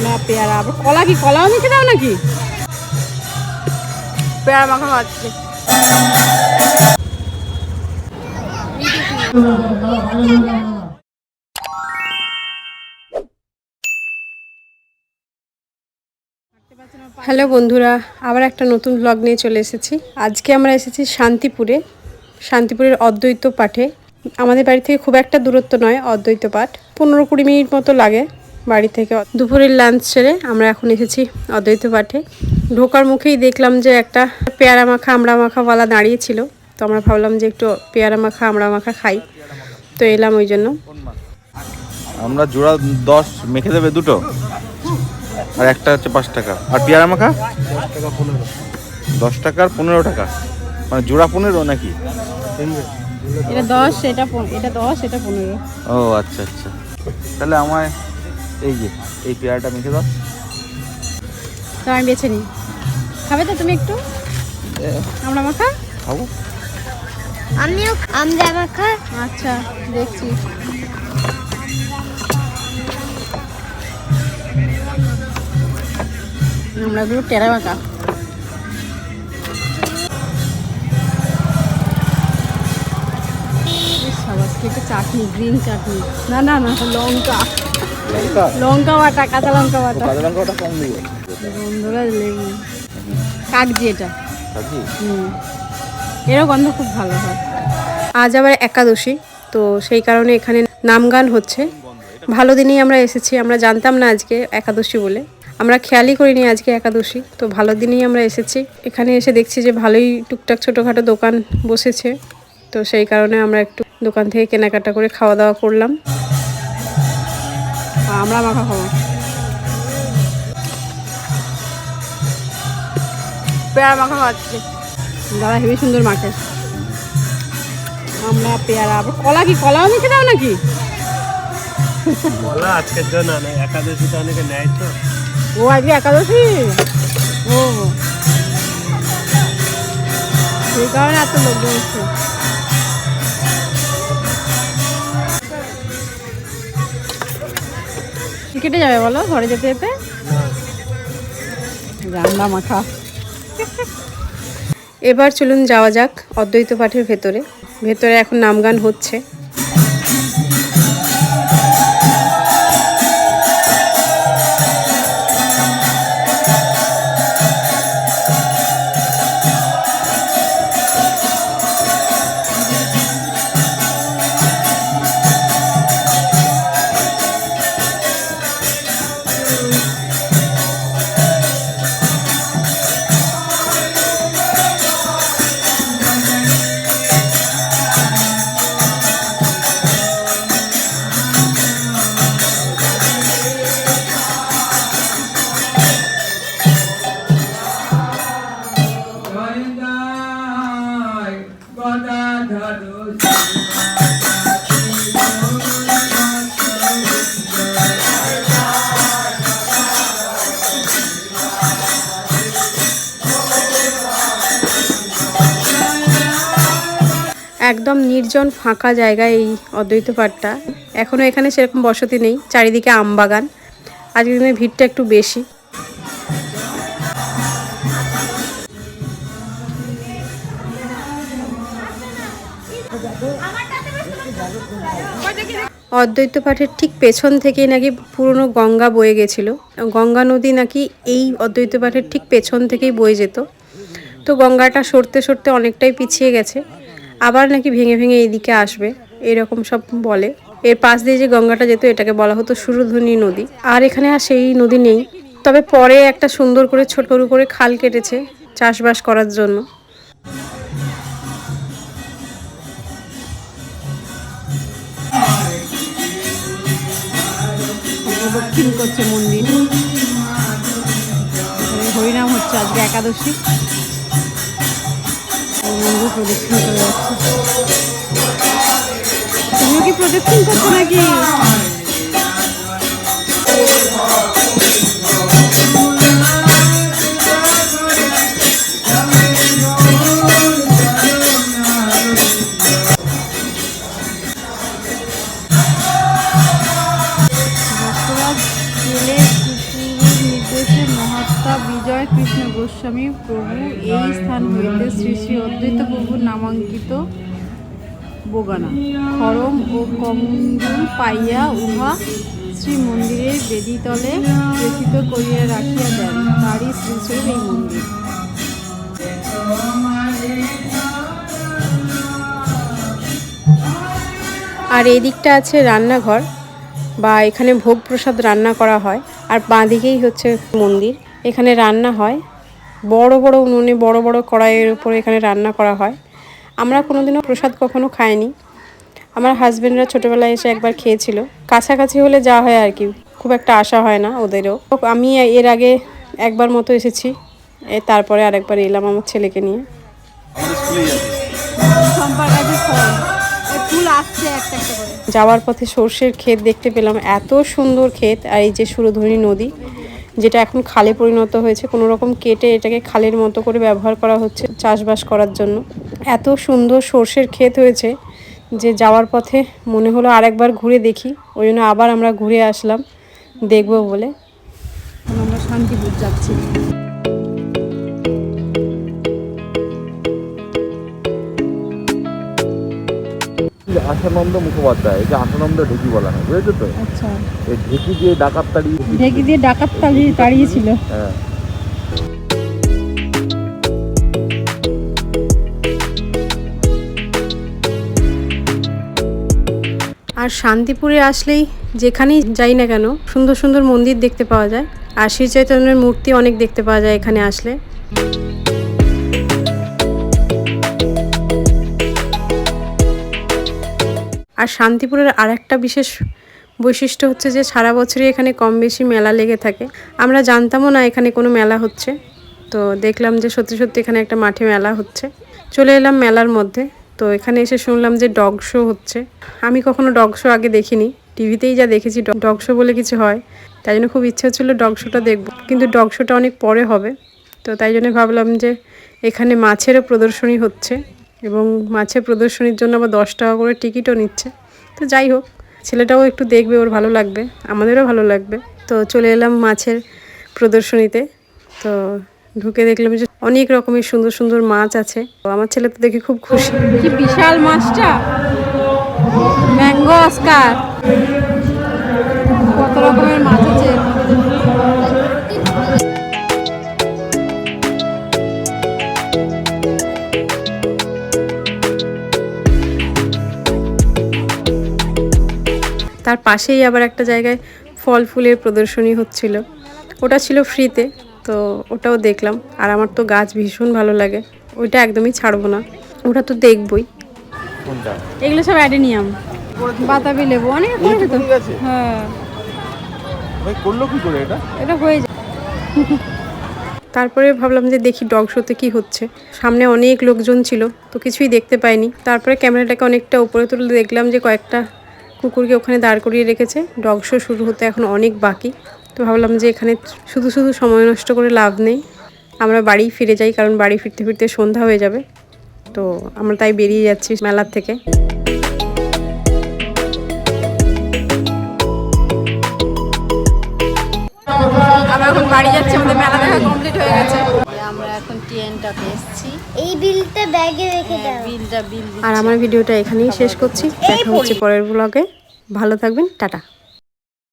আমরা পেয়ারা। আবার কলা কি, কলাও মেখে দাও নাকি? পেয়ারা মাখা খাচ্ছি। হ্যালো বন্ধুরা, আবার একটা নতুন ব্লগ নিয়ে চলে এসেছি। আজকে আমরা এসেছি শান্তিপুরে, শান্তিপুরের অদ্বৈত পাঠে। আমাদের বাড়ি থেকে খুব একটা দূরত্ব নয় অদ্বৈত পাঠ, পনেরো কুড়ি মিনিট মতো লাগে। বাড়ি থেকে দুপুরের লাঞ্চ সেরে আমরা এখন এসেছি অদ্বৈত পাঠে। ঢোকার মুখেই দেখলাম যে একটা পেয়ারা মাখা আমড়া মাখাওয়ালা দাঁড়িয়েছিল তো আমরা ভাবলাম যে একটু পেয়ারা মাখা আমড়া মাখা খাই। তো এলাম ওই জন্য। আমরা জোড়া দশ মেখে দেবে দুটো। আর একটা হচ্ছে পাঁচ টাকা। আর পেয়ারা মাখা? দশ টাকা আর পনেরো টাকা। মানে জোড়া পনেরো নাকি? এটা দশ এটা এটা দশ এটা পনেরো। ও আচ্ছা আচ্ছা। তাহলে আমায় এই যে এই পেয়ারাটা মেখে দাও। তো আমি বেছে নিই। খাবে তো তুমি একটু? আমরা মাখা? খাব। আমিও আমরা মাখা। আচ্ছা দেখছি। আমরা এগুলো টেরা মাখা। চাটনি গ্রিন চাটনি। না না না লঙ্কা। লঙ্কা বাটা কাঁচা লঙ্কা বাটা। কাঁচা লঙ্কাটা কম দিবে। বন্ধুরা লেবু। কাগজি এটা। কাকি হুম। এরও গন্ধ খুব ভালো হয়। আজ আবার একাদশী তো সেই কারণে এখানে নাম গান হচ্ছে। ভালো দিনেই আমরা এসেছি আমরা জানতাম না আজকে একাদশী বলে। আমরা খেয়ালই করিনি আজকে একাদশী তো ভালো দিনেই আমরা এসেছি। এখানে এসে দেখছি যে ভালোই টুকটাক ছোটোখাটো দোকান বসেছে তো সেই কারণে আমরা একটু দোকান থেকে কেনাকাটা করে খাওয়া দাওয়া করলাম। আমরা মাখা খাব। পেয়ারা মাখা খাচ্ছি দাদা হেবি সুন্দর মাখে। আমরা পেয়ারা আবার কলা কি কলাও মেখে দাও নাকি? বলা আজকের জন্য না একাদশীতে অনেকে নেয় তো। ও আজকে একাদশী? ও। সেই কারণে এত লোকজন কেটে যাবে বলো? ঘরে যেতে যেতে? রান্না মাথা এবার চলুন যাওয়া যাক অদ্বৈত পাঠের ভেতরে। ভেতরে এখন নামগান হচ্ছে। একদম নির্জন ফাঁকা জায়গায় এই অদ্বৈত পাঠটা। এখনও এখানে সেরকম বসতি নেই, চারিদিকে আম বাগান আজকের দিনে ভিড়টা একটু বেশি। অদ্বৈত পাঠের ঠিক পেছন থেকেই নাকি পুরনো গঙ্গা বয়ে গেছিল। গঙ্গা নদী নাকি এই অদ্বৈত পাঠের ঠিক পেছন থেকেই বয়ে যেত। তো গঙ্গাটা সরতে সরতে অনেকটাই পিছিয়ে গেছে। আবার নাকি ভেঙে ভেঙে এইদিকে আসবে, এরকম সব বলে। এর পাশ দিয়ে যে গঙ্গাটা যেত, এটাকে বলা হতো সুরধনী নদী। আর এখানে আর সেই নদী নেই। তবে পরে একটা সুন্দর করে ছোট করে খাল কেটেছে চাষবাস করার জন্য। প্রদক্ষিণ করছে মন্দির। হরিনাম হচ্ছে আজকে একাদশী। মন্দির প্রদক্ষিণ করে যাচ্ছে। কি প্রদক্ষিণ করছ নাকি? বিজয় কৃষ্ণ গোস্বামী প্রভু এই স্থান হইতে শ্রী শ্রী অদ্বৈত প্রভুর নামাঙ্কিত বোগানা। খরম ও কমণ্ডল পাইয়া উহা শ্রী মন্দিরের বেদিতলে প্রেষিত করিয়া রাখিয়া দেন। তারই শ্রী শ্রী এই মন্দির। আর এই দিকটা আছে রান্নাঘর, বা এখানে ভোগ প্রসাদ রান্না করা হয়, আর বাঁ দিকেই হচ্ছে মন্দির। এখানে রান্না হয়। বড় বড় উনুনে বড় বড় কড়াইয়ের উপর এখানে রান্না করা হয়। আমরা কোনোদিনও প্রসাদ কখনো খাইনি। আমার হাজবেন্ডরা ছোটোবেলায় এসে একবার খেয়েছিল। কাছাকাছি হলে যা হয় আর কি, খুব একটা আশা হয় না ওদেরও। আমি এর আগে একবার মতো এসেছি। তারপরে আরেকবার এলাম আমার ছেলেকে নিয়ে। যাওয়ার পথে সর্ষের ক্ষেত দেখতে পেলাম। এত সুন্দর ক্ষেত আর এই যে সুরধনী নদী যেটা এখন খালে পরিণত হয়েছে, কোনো রকম কেটে এটাকে খালের মতো করে ব্যবহার করা হচ্ছে চাষবাস করার জন্য। এত সুন্দর সর্ষের ক্ষেত হয়েছে যে যাওয়ার পথে মনে হলো আরেকবার ঘুরে দেখি, ওই জন্য আবার আমরা ঘুরে আসলাম, দেখব বলে। আমরা শান্তিপুর যাচ্ছি। আশানন্দ মুখোপাধ্যায় এটা আশানন্দ ঢেকি বলা হয় বুঝেছ তো? আচ্ছা। এই ঢেকি দিয়ে ডাকাত তাড়ি ঢেকি দিয়ে ডাকাত তাড়িয়ে তাড়িয়েছিল। হ্যাঁ। আর শান্তিপুরে আসলেই যেখানেই যাই না কেন সুন্দর সুন্দর মন্দির দেখতে পাওয়া যায় আর শ্রী চৈতন্যের মূর্তি অনেক দেখতে পাওয়া যায় এখানে আসলে। আর শান্তিপুরের আরেকটা বিশেষ বৈশিষ্ট্য হচ্ছে যে সারা বছরই এখানে কম বেশি মেলা লেগে থাকে। আমরা জানতামও না এখানে কোনো মেলা হচ্ছে। তো দেখলাম যে সত্যি সত্যি এখানে একটা মাঠে মেলা হচ্ছে। চলে এলাম মেলার মধ্যে। তো এখানে এসে শুনলাম যে ডগ শো হচ্ছে। আমি কখনো ডগ শো আগে দেখিনি। টিভিতেই যা দেখেছি ডগ শো বলে কিছু হয়। তাই জন্য খুব ইচ্ছে হচ্ছিল ডগ শোটা দেখব। কিন্তু ডগ শোটা অনেক পরে হবে। তো তাই জন্য ভাবলাম যে এখানে মাছেরও প্রদর্শনী হচ্ছে। এবং মাছের প্রদর্শনীর জন্য আবার দশ টাকা করে টিকিটও নিচ্ছে। তো যাই হোক, ছেলেটাও একটু দেখবে, ওর ভালো লাগবে, আমাদেরও ভালো লাগবে। তো চলে এলাম মাছের প্রদর্শনীতে। তো ঢুকে দেখলাম যে অনেক রকমের সুন্দর সুন্দর মাছ আছে। আমার ছেলে তো দেখে খুব খুশি। কি বিশাল মাছটা! Mango Oscar! কত রকমের মাছ আছে। তার পাশেই আবার একটা জায়গায় ফল ফুলের প্রদর্শনী হচ্ছিল। ওটা ছিল ফ্রিতে তো ওটাও দেখলাম। আর আমার তো গাছ ভীষণ ভালো লাগে। ওইটা একদমই ছাড়বো না। ওটা তো দেখবই। এগুলো সব অ্যাডেনিয়াম। বাতাবি লেবু অনেক তো হ্যাঁ। ভাই করল কি করে এটা? এটা হয়ে যায়। তারপরে ভাবলাম যে দেখি ডগ শোতে কি হচ্ছে। সামনে অনেক লোকজন ছিল তো কিছুই দেখতে পাইনি। তারপরে ক্যামেরাটাকে অনেকটা উপরে তুলে দেখলাম যে কয়েকটা কুকুরকে ওখানে দাঁড় করিয়ে রেখেছে। ডগ শো শুরু হতে এখন অনেক বাকি। তো ভাবলাম যে এখানে শুধু শুধু সময় নষ্ট করে লাভ নেই। আমরা বাড়ি ফিরে যাই, কারণ বাড়ি ফিরতে ফিরতে সন্ধ্যা হয়ে যাবে। তো আমরা তাই বেরিয়ে যাচ্ছি মেলার থেকে। টিএনটাতে এসেছি। এই বিলটা ব্যাগে রেখে দাও। বিলটা বিল আর আমার ভিডিওটা এখানেই শেষ করছি। দেখা হচ্ছে পরের ব্লগে ভালো থাকবেন টাটা।